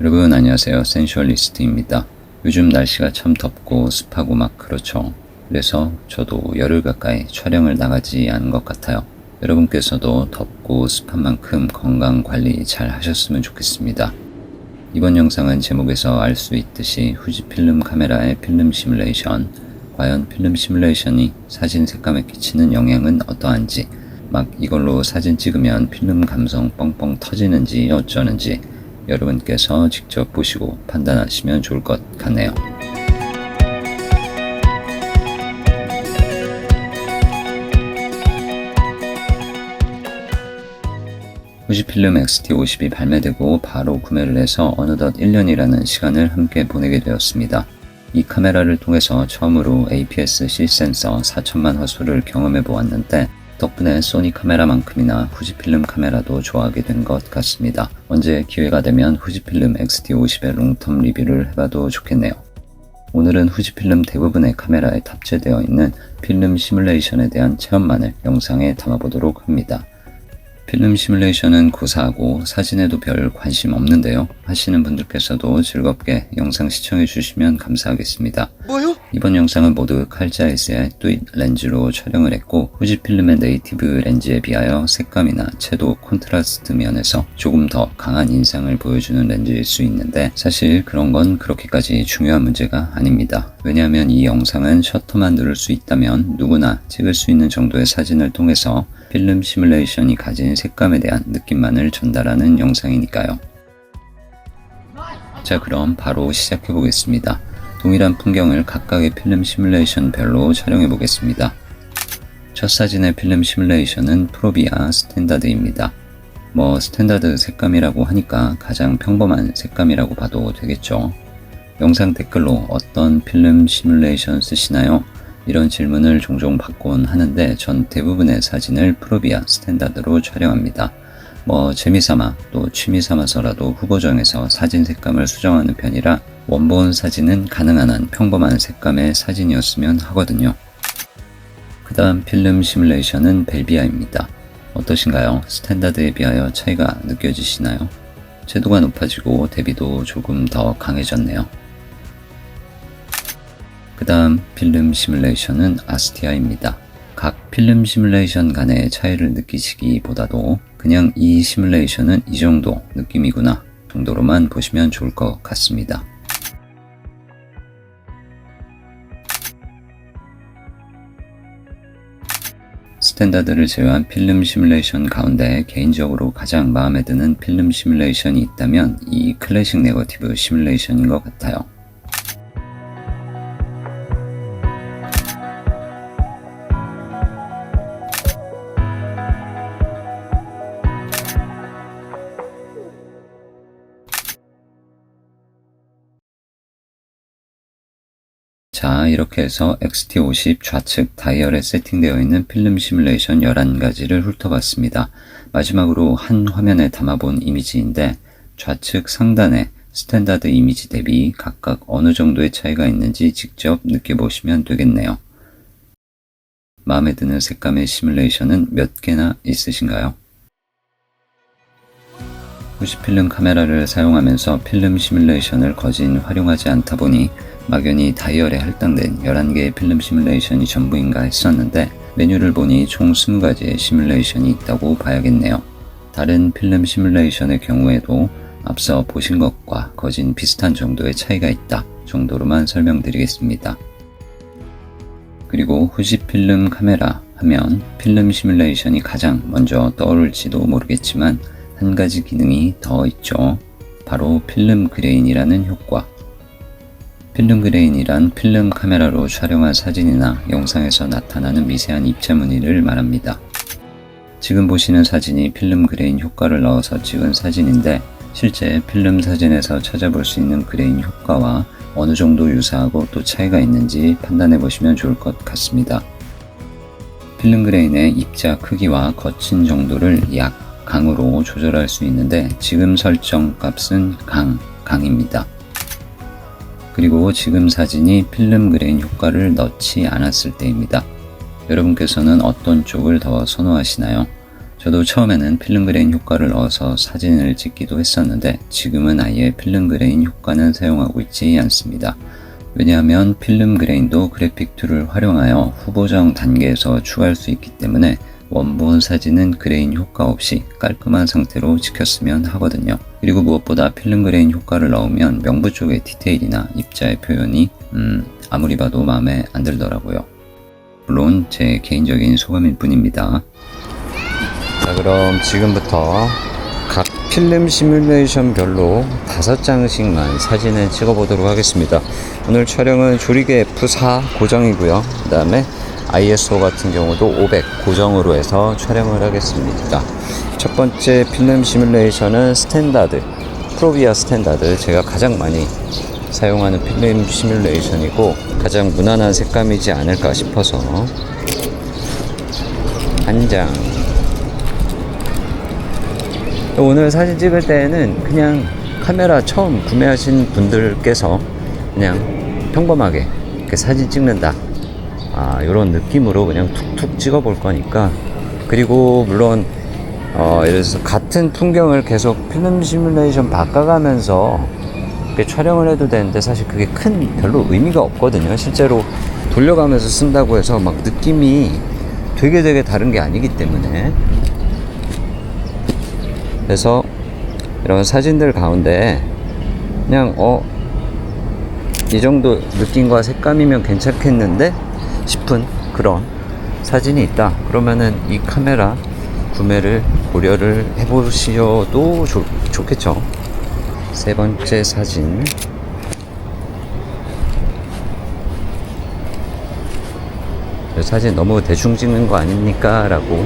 여러분 안녕하세요. 센슈얼리스트입니다. 요즘 날씨가 참 덥고 습하고 막 그렇죠. 그래서 저도 열흘 가까이 촬영을 나가지 않은 것 같아요. 여러분께서도 덥고 습한 만큼 건강 관리 잘 하셨으면 좋겠습니다. 이번 영상은 제목에서 알 수 있듯이 후지 필름 카메라의 필름 시뮬레이션, 과연 필름 시뮬레이션이 사진 색감에 끼치는 영향은 어떠한지, 막 이걸로 사진 찍으면 필름 감성 뻥뻥 터지는지 어쩌는지 여러분께서 직접 보시고 판단하시면 좋을 것 같네요. 후지필름 XT50이 발매되고 바로 구매를 해서 어느덧 1년이라는 시간을 함께 보내게 되었습니다. 이 카메라를 통해서 처음으로 APS-C 센서 4천만 화소를 경험해 보았는데 덕분에 소니 카메라만큼이나 후지필름 카메라도 좋아하게 된 것 같습니다. 언제 기회가 되면 후지필름 XT50의 롱텀 리뷰를 해봐도 좋겠네요. 오늘은 후지필름 대부분의 카메라에 탑재되어 있는 필름 시뮬레이션에 대한 체험만을 영상에 담아보도록 합니다. 필름 시뮬레이션은 고사하고 사진에도 별 관심 없는데요. 하시는 분들께서도 즐겁게 영상 시청해 주시면 감사하겠습니다. 뭐요? 이번 영상은 모두 칼자이스의 뚜잇 렌즈로 촬영을 했고 후지 필름의 네이티브 렌즈에 비하여 색감이나 채도 콘트라스트 면에서 조금 더 강한 인상을 보여주는 렌즈일 수 있는데 사실 그런 건 그렇게까지 중요한 문제가 아닙니다. 왜냐하면 이 영상은 셔터만 누를 수 있다면 누구나 찍을 수 있는 정도의 사진을 통해서 필름 시뮬레이션이 가진 색감에 대한 느낌만을 전달하는 영상이니까요. 자 그럼 바로 시작해 보겠습니다. 동일한 풍경을 각각의 필름 시뮬레이션별로 촬영해 보겠습니다. 첫 사진의 필름 시뮬레이션은 프로비아 스탠다드입니다. 뭐 스탠다드 색감이라고 하니까 가장 평범한 색감이라고 봐도 되겠죠. 영상 댓글로 어떤 필름 시뮬레이션 쓰시나요? 이런 질문을 종종 받곤 하는데 전 대부분의 사진을 프로비아 스탠다드로 촬영합니다. 뭐 재미삼아 또 취미삼아서라도 후보 정에서 사진 색감을 수정하는 편이라 원본 사진은 가능한 한 평범한 색감의 사진이었으면 하거든요. 그 다음 필름 시뮬레이션은 벨비아입니다. 어떠신가요? 스탠다드에 비하여 차이가 느껴지시나요? 채도가 높아지고 대비도 조금 더 강해졌네요. 그 다음 필름 시뮬레이션은 아스티아입니다. 각 필름 시뮬레이션 간의 차이를 느끼시기보다도 그냥 이 시뮬레이션은 이 정도 느낌이구나 정도로만 보시면 좋을 것 같습니다. 스탠다드를 제외한 필름 시뮬레이션 가운데 개인적으로 가장 마음에 드는 필름 시뮬레이션이 있다면 이 클래식 네거티브 시뮬레이션인 것 같아요. 자, 이렇게 해서 XT50 좌측 다이얼에 세팅되어 있는 필름 시뮬레이션 11가지를 훑어봤습니다. 마지막으로 한 화면에 담아본 이미지인데 좌측 상단에 스탠다드 이미지 대비 각각 어느 정도의 차이가 있는지 직접 느껴보시면 되겠네요. 마음에 드는 색감의 시뮬레이션은 몇 개나 있으신가요? 후시 필름 카메라를 사용하면서 필름 시뮬레이션을 거진 활용하지 않다 보니 막연히 다이얼에 할당된 11개의 필름 시뮬레이션이 전부인가 했었는데 메뉴를 보니 총 20가지의 시뮬레이션이 있다고 봐야겠네요. 다른 필름 시뮬레이션의 경우에도 앞서 보신 것과 거진 비슷한 정도의 차이가 있다 정도로만 설명드리겠습니다. 그리고 후지 필름 카메라 하면 필름 시뮬레이션이 가장 먼저 떠오를지도 모르겠지만 한 가지 기능이 더 있죠. 바로 필름 그레인이라는 효과. 필름 그레인이란 필름 카메라로 촬영한 사진이나 영상에서 나타나는 미세한 입체 무늬를 말합니다. 지금 보시는 사진이 필름 그레인 효과를 넣어서 찍은 사진인데 실제 필름 사진에서 찾아볼 수 있는 그레인 효과와 어느 정도 유사하고 또 차이가 있는지 판단해 보시면 좋을 것 같습니다. 필름 그레인의 입자 크기와 거친 정도를 약 강으로 조절할 수 있는데 지금 설정 값은 강, 강입니다. 그리고 지금 사진이 필름 그레인 효과를 넣지 않았을 때입니다. 여러분께서는 어떤 쪽을 더 선호하시나요? 저도 처음에는 필름 그레인 효과를 넣어서 사진을 찍기도 했었는데 지금은 아예 필름 그레인 효과는 사용하고 있지 않습니다. 왜냐하면 필름 그레인도 그래픽 툴을 활용하여 후보정 단계에서 추가할 수 있기 때문에 원본 사진은 그레인 효과 없이 깔끔한 상태로 찍혔으면 하거든요. 그리고 무엇보다 필름 그레인 효과를 넣으면 명부 쪽의 디테일이나 입자의 표현이 음, 아무리 봐도 마음에 안 들더라고요. 물론 제 개인적인 소감일 뿐입니다. 자 그럼 지금부터 각 필름 시뮬레이션별로 다섯 장씩만 사진을 찍어보도록 하겠습니다. 오늘 촬영은 조리개 F4 고정이고요. 그 다음에 ISO 같은 경우도 500 고정으로 해서 촬영을 하겠습니다. 첫 번째 필름 시뮬레이션은 스탠다드, 프로비아 스탠다드. 제가 가장 많이 사용하는 필름 시뮬레이션이고 가장 무난한 색감이지 않을까 싶어서 한 장. 오늘 사진 찍을 때는 그냥 카메라 처음 구매하신 분들께서 그냥 평범하게 사진 찍는다. 아, 이런 느낌으로 그냥 툭툭 찍어 볼 거니까. 그리고 물론, 어, 예를 들어서 같은 풍경을 계속 필름 시뮬레이션 바꿔가면서 촬영을 해도 되는데 사실 그게 큰 별로 의미가 없거든요. 실제로 돌려가면서 쓴다고 해서 막 느낌이 되게 되게 다른 게 아니기 때문에. 그래서 이런 사진들 가운데 그냥 어, 이 정도 느낌과 색감이면 괜찮겠는데 싶은 그런 사진이 있다. 그러면은 이 카메라 구매를 고려를 해보셔도 좋, 좋겠죠. 세 번째 사진. 이 사진 너무 대충 찍는 거 아닙니까? 라고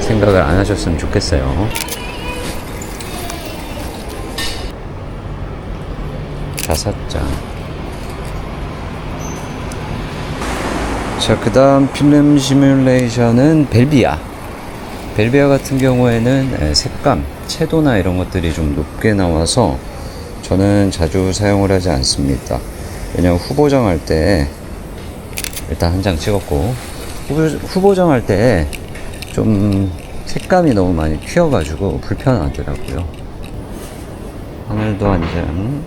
생각을 안 하셨으면 좋겠어요. 다섯 장. 자, 그 다음 필름 시뮬레이션은 벨비아. 벨비아 같은 경우에는 에, 색감, 채도나 이런 것들이 좀 높게 나와서 저는 자주 사용을 하지 않습니다. 왜냐면 후보정 할 때 일단 한 장 찍었고 후보, 후보정 할 때 좀 색감이 너무 많이 튀어가지고 불편하더라고요. 하늘도 한 장,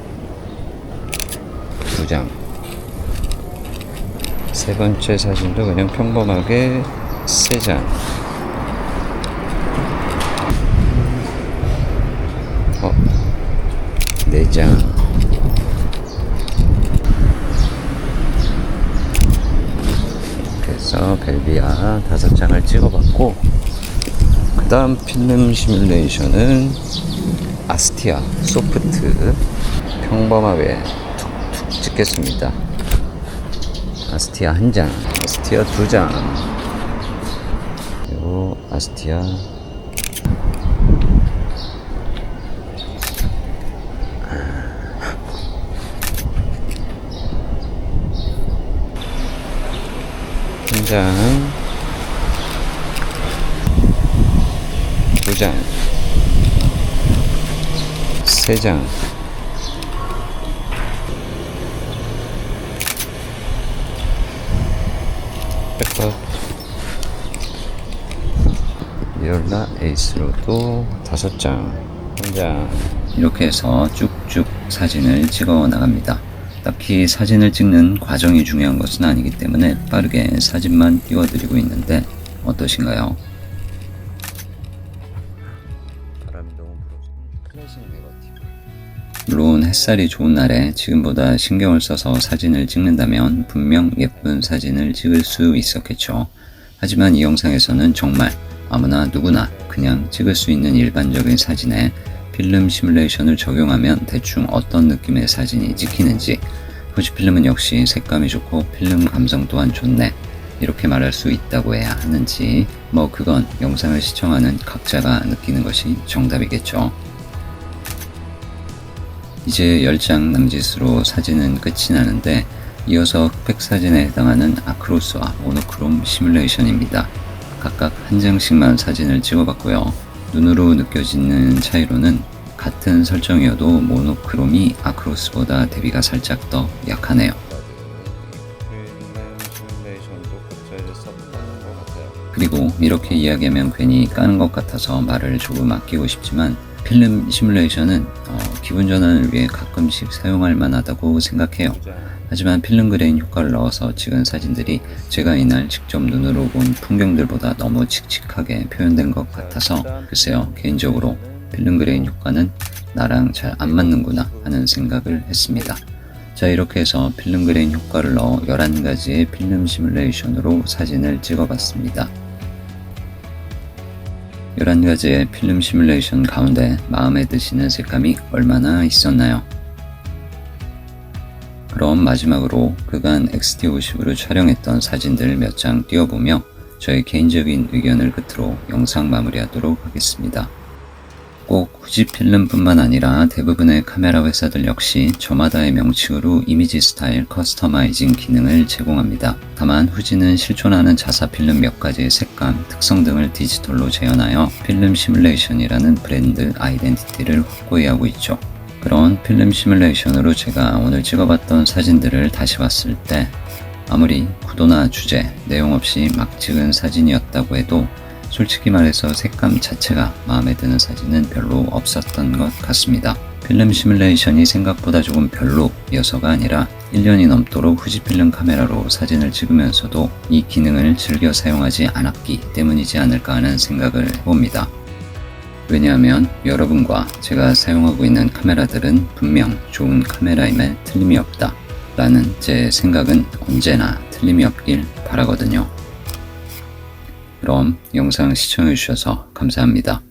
두 장. 세 번째 사진도 그냥 평범하게 세 장. 어, 네 장. 그래서 벨비아 다섯 장을 찍어봤고, 그 다음 필름 시뮬레이션은 아스티아 소프트 평범하게 툭툭 찍겠습니다. 아스티아 한 장, 아스티아 두 장, 그리고 아스티아. 한 장, 두 장, 세 장. 백박 리얼라 에이스로도 다섯 장, 한 장. 이렇게 해서 쭉쭉 사진을 찍어 나갑니다. 딱히 사진을 찍는 과정이 중요한 것은 아니기 때문에 빠르게 사진만 띄워드리고 있는데 어떠신가요? 물론 햇살이 좋은 날에 지금보다 신경을 써서 사진을 찍는다면 분명 예쁜 사진을 찍을 수 있었겠죠. 하지만 이 영상에서는 정말 아무나 누구나 그냥 찍을 수 있는 일반적인 사진에 필름 시뮬레이션을 적용하면 대충 어떤 느낌의 사진이 찍히는지 후지필름은 역시 색감이 좋고 필름 감성 또한 좋네 이렇게 말할 수 있다고 해야 하는지 뭐 그건 영상을 시청하는 각자가 느끼는 것이 정답이겠죠. 이제 10장 남짓으로 사진은 끝이 나는데 이어서 흑백 사진에 해당하는 아크로스와 모노크롬 시뮬레이션입니다. 각각 한 장씩만 사진을 찍어봤고요. 눈으로 느껴지는 차이로는 같은 설정이어도 모노크롬이 아크로스보다 대비가 살짝 더 약하네요. 그리고 이렇게 이야기하면 괜히 까는 것 같아서 말을 조금 아끼고 싶지만 필름 시뮬레이션은 어, 기분 전환을 위해 가끔씩 사용할 만하다고 생각해요. 하지만 필름 그레인 효과를 넣어서 찍은 사진들이 제가 이날 직접 눈으로 본 풍경들보다 너무 칙칙하게 표현된 것 같아서 글쎄요 개인적으로 필름 그레인 효과는 나랑 잘 안 맞는구나 하는 생각을 했습니다. 자 이렇게 해서 필름 그레인 효과를 넣어 11가지의 필름 시뮬레이션으로 사진을 찍어봤습니다. 11가지의 필름 시뮬레이션 가운데 마음에 드시는 색감이 얼마나 있었나요? 그럼 마지막으로 그간 XT50으로 촬영했던 사진들 몇 장 띄워보며 저의 개인적인 의견을 끝으로 영상 마무리하도록 하겠습니다. 꼭 후지 필름뿐만 아니라 대부분의 카메라 회사들 역시 저마다의 명칭으로 이미지 스타일 커스터마이징 기능을 제공합니다. 다만 후지는 실존하는 자사 필름 몇 가지의 색감, 특성 등을 디지털로 재현하여 필름 시뮬레이션이라는 브랜드 아이덴티티를 확고히 하고 있죠. 그런 필름 시뮬레이션으로 제가 오늘 찍어봤던 사진들을 다시 봤을 때 아무리 구도나 주제, 내용 없이 막 찍은 사진이었다고 해도 솔직히 말해서 색감 자체가 마음에 드는 사진은 별로 없었던 것 같습니다. 필름 시뮬레이션이 생각보다 조금 별로여서가 아니라 1년이 넘도록 후지 필름 카메라로 사진을 찍으면서도 이 기능을 즐겨 사용하지 않았기 때문이지 않을까 하는 생각을 해봅니다. 왜냐하면 여러분과 제가 사용하고 있는 카메라들은 분명 좋은 카메라임에 틀림이 없다. 라는 제 생각은 언제나 틀림이 없길 바라거든요. 그럼 영상 시청해주셔서 감사합니다.